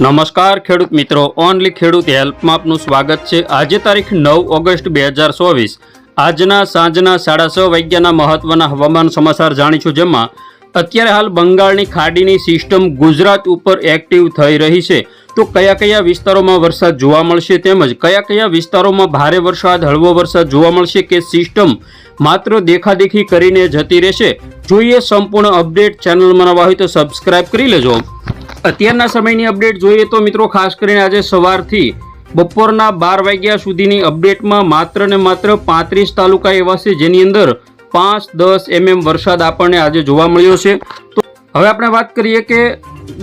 નમસ્કાર ખેડૂત મિત્રો, ઓનલી ખેડૂત હેલ્પમાં આપનું સ્વાગત છે. આજે તારીખ નવ ઓગસ્ટ બે હજાર ચોવીસ. આજના સાંજના સાડા છ વાગ્યાના મહત્વના હવામાન સમાચાર જાણીશું જેમાં અત્યારે હાલ બંગાળની ખાડીની સિસ્ટમ ગુજરાત ઉપર એક્ટિવ થઈ રહી છે. તો કયા કયા વિસ્તારોમાં વરસાદ જોવા મળશે તેમજ કયા કયા વિસ્તારોમાં ભારે વરસાદ, હળવો વરસાદ જોવા મળશે કે સિસ્ટમ માત્ર દેખાદેખી કરીને જતી રહેશે? જોઈએ સંપૂર્ણ અપડેટ ચેનલમાં નવા હોય તો સબસ્ક્રાઇબ કરી લેજો. અત્યારના સમયની અપડેટ જોઈએ તો મિત્રો, ખાસ કરીને આજે સવારથી બપોરના બાર વાગ્યા સુધીની અપડેટમાં માત્ર ને માત્ર પાંત્રીસ તાલુકા એવા છે, જેની અંદર પાંચ દસ એમએમ વરસાદ આપણને આજે જોવા મળ્યો છે. તો હવે આપણે વાત કરીએ કે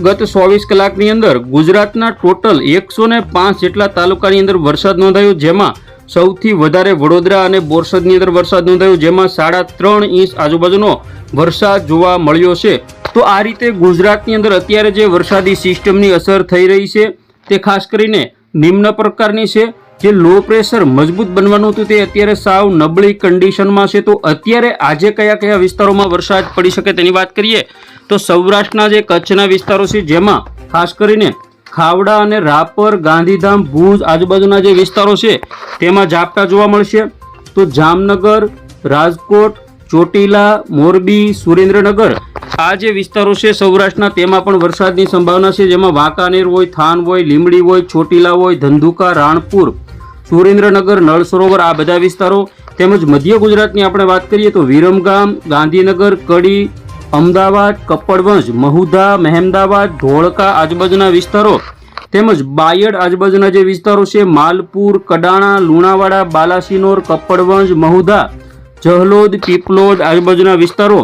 ગત ચોવીસ કલાકની અંદર ગુજરાતના ટોટલ એકસો પાંચ જેટલા તાલુકાની અંદર વરસાદ નોંધાયો, જેમાં સૌથી વધારે વડોદરા અને બોરસદની અંદર વરસાદ નોંધાયો, જેમાં સાડા ત્રણ ઇંચ આજુબાજુનો વરસાદ જોવા મળ્યો છે. તો આ રીતે ગુજરાતની અંદર અત્યારે જે વરસાદી સિસ્ટમની અસર થઈ રહી છે, તે ખાસ કરીને નિમ્ન પ્રકારની છે, જે લો પ્રેશર મજબૂત બનવાનું હતું તે અત્યારે સાવ નબળી કન્ડિશનમાં છે. તો અત્યારે આજે કયા કયા વિસ્તારોમાં વરસાદ પડી શકે તેની વાત કરીએ, તો સૌરાષ્ટ્રના જે કચ્છના વિસ્તારો છે, જેમાં ખાસ કરીને ખાવડા અને રાપર, ગાંધીધામ, ભુજ આજુબાજુના જે વિસ્તારો છે, તેમાં ઝાપટા જોવા મળશે. તો જામનગર, રાજકોટ, ચોટીલા, મોરબી, સુરેન્દ્રનગર આ જે વિસ્તારો છે સૌરાષ્ટ્રના, તેમાં પણ વરસાદની સંભાવના છે, જેમાં વાંકાનેર હોય, થાન હોય લીમડી હોય, ચોટીલા હોય, ધંધુકા, રાણપુર, સુરેન્દ્રનગર નળ સરોવર આ બધા વિસ્તારો, તેમજ મધ્ય ગુજરાતની આપણે વાત કરીએ તો વિરમગામ, ગાંધીનગર, કડી, અમદાવાદ, કપડવંજ, મહુધા, મહેમદાવાદ, ધોળકા આજુબાજુના વિસ્તારો, તેમજ બાયડ આજુબાજુના જે વિસ્તારો છે, માલપુર, કડાણા, લુણાવાડા, બાલાસિનોર, કપડવંજ, મહુધા, જહલોદ, પીપલોદ આજુબાજુના વિસ્તારો,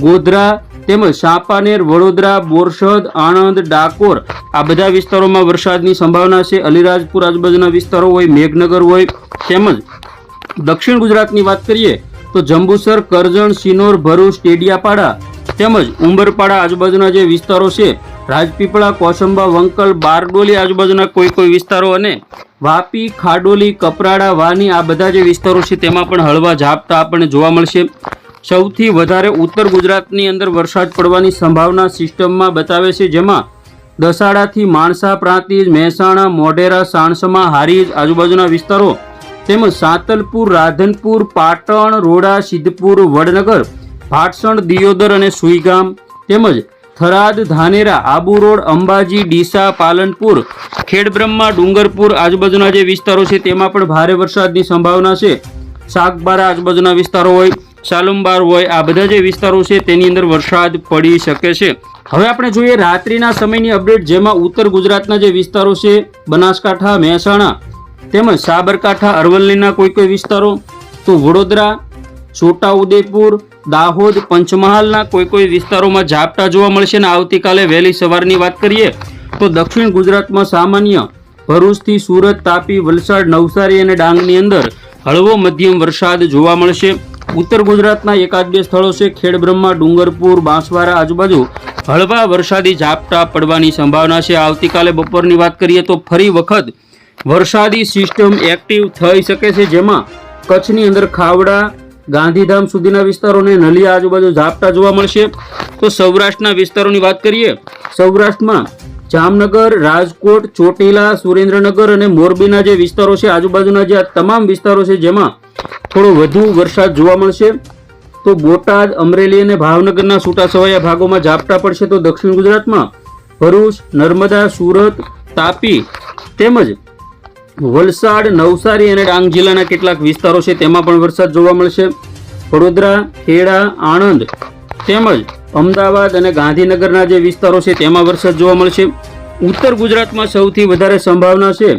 ગોધરા તેમજ સાપાનેર વડોદરા બોરસદ આણંદ, ડાકોર આ બધા વિસ્તારોમાં વરસાદની સંભાવના છે. અલીરાજપુર આજુબાજુના વિસ્તારો હોય, મેઘનગર હોય, તેમજ દક્ષિણ ગુજરાતની વાત કરીએ તો જંબુસર, કરજણ સિનોર ભરૂચ ટેડિયાપાડા તેમજ ઉંબરપાડા આજુબાજુના જે વિસ્તારો છે, રાજપીપળા, કોસંબા, વંકલ, બારડોલી આજુબાજુના કોઈ કોઈ વિસ્તારો અને વાપી, ખાડોલી, કપરાડા, વાની આ બધા જે વિસ્તારો છે તેમાં પણ હળવા ઝાપટા આપણને જોવા મળશે. સૌથી વધારે ઉત્તર ગુજરાતની અંદર વરસાદ પડવાની સંભાવના સિસ્ટમમાં બતાવે છે, જેમાં દસાડાથી માણસા પ્રાંતિજ મહેસાણા, મોઢેરા, સાણસમા, હારીજ, આજુબાજુના વિસ્તારો તેમજ સાતલપુર, રાધનપુર, પાટણ, રોડા, સિદ્ધપુર, વડનગર, ભાટસણ, દિયોદર અને સુઈગામ તેમજ થરાદ, ધાનેરા, આબુ રોડ, અંબાજી, ડીસા, પાલનપુર, ખેડબ્રહ્મા, ડુંગરપુર આજુબાજુના જે વિસ્તારો છે, તેમાં પણ ભારે વરસાદની સંભાવના છે. શાકબારા આજુબાજુના વિસ્તારો હોય સાલુમબાર હોય, આ બધા જે વિસ્તારો છે, તેની અંદર વરસાદ પડી શકે છે. હવે આપણે જોઈએ રાત્રિના સમયની અપડેટ, જેમાં ઉત્તર ગુજરાતના જે વિસ્તારો છે, બનાસકાંઠા, મહેસાણા તેમજ સાબરકાંઠા, અરવલ્લીના કોઈ કોઈ વિસ્તારો, તો વડોદરા, છોટાઉદેપુર, દાહોદ, પંચમહાલના કોઈ કોઈ વિસ્તારોમાં ઝાપટા જોવા મળશે અને આવતીકાલે વહેલી સવારની વાત કરીએ, તો દક્ષિણ ગુજરાતમાં સામાન્ય ભરૂચથી સુરત, તાપી, વલસાડ, નવસારી અને ડાંગની અંદર હળવો મધ્યમ વરસાદ જોવા મળશે. ઉત્તર ગુજરાતના એકાદ બે સ્થળો છે. ખેડબ્રહ્મા ડુંગરપુર, બાંસવાડા આજુબાજુ હળવા વરસાદી ઝાપટા પડવાની સંભાવના છે. આવતીકાલે બપોરની વાત કરીએ તો ફરી વખત વરસાદી સિસ્ટમ એક્ટિવ થઈ શકે છે, જેમાં કચ્છની અંદર ખાવડા, ગાંધીધામ સુધીના વિસ્તારોને નલિયા આજુબાજુ ઝાપટા જોવા મળશે. તો સૌરાષ્ટ્રના વિસ્તારોની વાત કરીએ, સૌરાષ્ટ્રમાં જામનગર, રાજકોટ, ચોટીલા, સુરેન્દ્રનગર અને મોરબીના જે વિસ્તારો છે, આજુબાજુના જે તમામ વિસ્તારો છે, જેમાં થોડો વધુ વરસાદ જોવા મળશે, તો બોટાદ, અમરેલી અને ભાવનગરના છૂટાછવાયા ભાગોમાં ઝાપટા પડશે તો દક્ષિણ ગુજરાતમાં ભરૂચ, નર્મદા, સુરત, તાપી તેમજ વલસાડ, નવસારી અને ડાંગ જિલ્લાના કેટલાક વિસ્તારો છે તેમાં પણ વરસાદ જોવા મળશે. વડોદરા, ખેડા, આણંદ તેમજ અમદાવાદ અને ગાંધીનગરના જે વિસ્તારો છે તેમાં વરસાદ જોવા મળશે. ઉત્તર ગુજરાતમાં સૌથી વધારે સંભાવના છે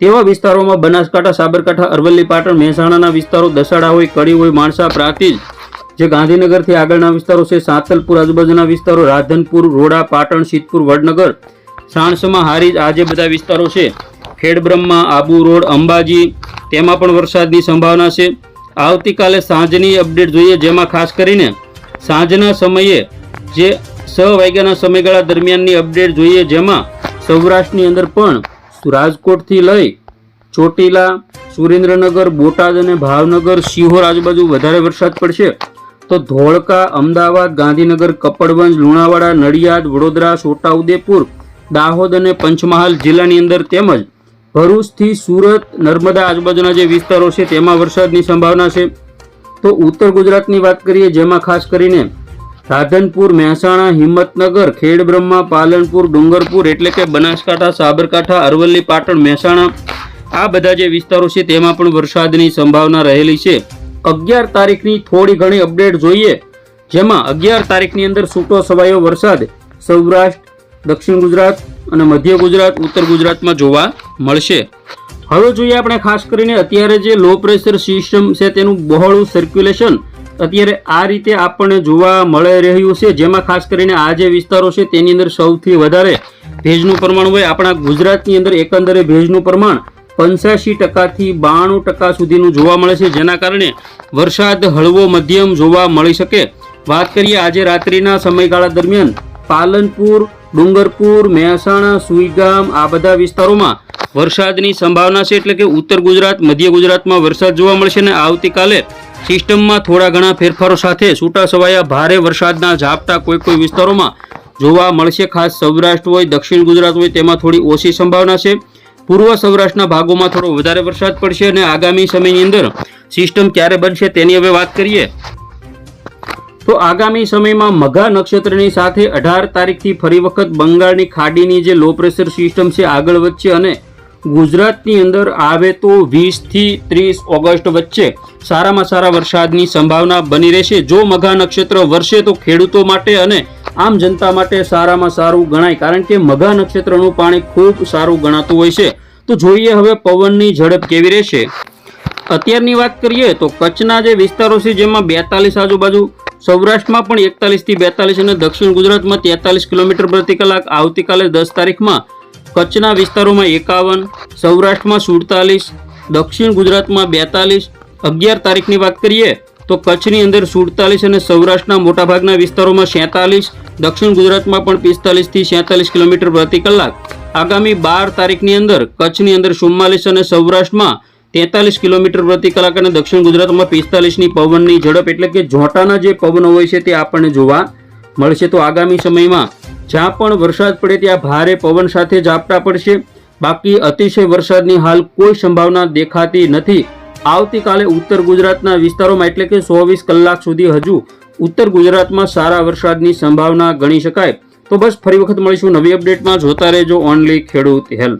તેવા વિસ્તારોમાં બનાસકાંઠા, સાબરકાંઠા, અરવલ્લી, પાટણ, મહેસાણાના વિસ્તારો દસાડા હોય, કડી હોય, માણસા, પ્રાતિજ, જે ગાંધીનગરથી આગળના વિસ્તારો છે, સાતલપુર આજુબાજુના વિસ્તારો, રાધનપુર, રોડા, પાટણ સિદ્ધપુર વડનગર, સાણસમાં હારીજ, આ જે બધા વિસ્તારો છે, ખેડબ્રહ્મા, આબુ રોડ, અંબાજી, તેમાં પણ વરસાદની સંભાવના છે. આવતીકાલે સાંજની અપડેટ જોઈએ, જેમાં ખાસ કરીને સાંજના સમયે જે છ વાગ્યાના સમયગાળા દરમિયાનની અપડેટ જોઈએ, જેમાં સૌરાષ્ટ્રની અંદર પણ રાજકોટથી લઈ ચોટીલા, સુરેન્દ્રનગર, બોટાદ અને ભાવનગર સિહોર આજુબાજુ વધારે વરસાદ પડશે. તો ધોળકા, અમદાવાદ, ગાંધીનગર, કપડવંજ, લુણાવાડા, નડિયાદ, વડોદરા, છોટાઉદેપુર, દાહોદ અને પંચમહાલ જિલ્લાની અંદર તેમજ ભરૂચથી સુરત, નર્મદા આજુબાજુના જે વિસ્તારો છે તેમાં વરસાદની સંભાવના છે. તો ઉત્તર ગુજરાતની વાત કરીએ જેમાં ખાસ કરીને રાધનપુર મહેસાણા, હિંમતનગર, ખેડબ્રહ્મા, પાલનપુર, ડુંગરપુર એટલે કે બનાસકાંઠા, સાબરકાંઠા, અરવલ્લી, પાટણ, મહેસાણા. આ બધા જે વિસ્તારો છે તેમાં પણ વરસાદની સંભાવના રહેલી છે. અગિયાર તારીખની થોડી ઘણી અપડેટ જોઈએ, જેમાં અગિયાર તારીખની અંદર છૂટો છવાયો વરસાદ સૌરાષ્ટ્ર, દક્ષિણ ગુજરાત અને મધ્ય ગુજરાત, ઉત્તર ગુજરાતમાં જોવા મળશે. હવે જોઈએ આપણે ખાસ કરીને અત્યારે જે લો પ્રેશર સિસ્ટમ છે તેનું બહોળું સર્ક્યુલેશન અત્યારે આ રીતે આપણને જોવા મળી રહ્યું છે, જેમાં ખાસ કરીને આ જે વિસ્તારો છે, તેની અંદર સૌથી વધારે ભેજનું પ્રમાણ હોય આપણા ગુજરાતની અંદર એકંદરે ભેજનું પ્રમાણ પંચ્યાસી ટકાથી બાણું ટકા સુધીનું જોવા મળે છે, જેના કારણે વરસાદ હળવો મધ્યમ જોવા મળી શકે. વાત કરીએ આજે રાત્રિના સમયગાળા દરમિયાન પાલનપુર, ડુંગરપુર, મહેસાણા, સુઈગામ આ બધા વિસ્તારોમાં વરસાદની સંભાવના છે, એટલે કે ઉત્તર ગુજરાત, મધ્ય ગુજરાતમાં વરસાદ જોવા મળશે અને આવતીકાલે સિસ્ટમમાં થોડા ઘણા ફેરફારો સાથે છૂટાછવાયા ભારે વરસાદના ઝાપટા કોઈ કોઈ વિસ્તારોમાં જોવા મળશે. ખાસ સૌરાષ્ટ્ર હોય, દક્ષિણ ગુજરાત હોય, તેમાં થોડી ઓછી સંભાવના છે. પૂર્વ સૌરાષ્ટ્રના ભાગોમાં થોડો વધારે વરસાદ પડશે અને આગામી સમયની અંદર સિસ્ટમ ક્યારે બનશે તેની હવે વાત કરીએ. તો આગામી સમયમાં મઘા નક્ષત્રની સાથે અઢાર તારીખથી ફરી વખત બંગાળની ખાડીની જે લો પ્રેશર સિસ્ટમ છે, આગળ વધશે અને ગુજરાતની અંદર આવે તો વીસથી ત્રીસ ઓગસ્ટ વચ્ચે સારામાં સારા વરસાદની સંભાવના બની રહેશે. જો મઘા નક્ષત્ર વરસે તો ખેડૂતો માટે અને આમ જનતા માટે સારામાં સારું ગણાય. કારણ કે મઘા નક્ષત્રનું પાણી ખૂબ સારું ગણાતું હોય છે. તો જોઈએ હવે પવનની ઝડપ કેવી રહેશે. અત્યારની વાત કરીએ તો કચ્છના જે વિસ્તારો છે, જેમાં બેતાલીસ આજુબાજુ સૌરાષ્ટ્રમાં પણ એકતાલીસથી બેતાલીસ અને દક્ષિણ ગુજરાતમાં તેતાલીસ કિલોમીટર પ્રતિ કલાક આવતીકાલે દસ તારીખમાં કચ્છના વિસ્તારોમાં એકાવન, સૌરાષ્ટ્રમાં સુડતાલીસ, દક્ષિણ ગુજરાતમાં બેતાલીસ. અગિયાર તારીખની વાત કરીએ તો કચ્છની અંદર સુડતાલીસ અને સૌરાષ્ટ્રના મોટાભાગના વિસ્તારોમાં સેતાલીસ, દક્ષિણ ગુજરાતમાં પણ પિસ્તાલીસથી સેતાલીસ કિલોમીટર પ્રતિ કલાક. આગામી બાર તારીખની અંદર કચ્છની અંદર ચુમ્માલીસ અને સૌરાષ્ટ્રમાં તેતાલીસ કિલોમીટર પ્રતિ કલાક અને દક્ષિણ ગુજરાતમાં પિસ્તાલીસની પવનની ઝડપ એટલે કે જોટાના જે પવનો હોય છે તે આપણને જોવા મળશે. તો આગામી સમયમાં જ્યાં પણ વરસાદ પડે ત્યાં ભારે પવન સાથે ઝાપટા પડશે. બાકી અતિશય વરસાદની હાલ કોઈ સંભાવના દેખાતી નથી. આવતીકાલે ઉત્તર ગુજરાતના વિસ્તારોમાં એટલે કે ચોવીસ કલાક સુધી હજુ ઉત્તર ગુજરાતમાં સારા વરસાદની સંભાવના ગણી શકાય. તો બસ ફરી વખત મળીશું નવી અપડેટમાં. જોતા રહેજો ઓનલી ખેડૂત હેલ્પ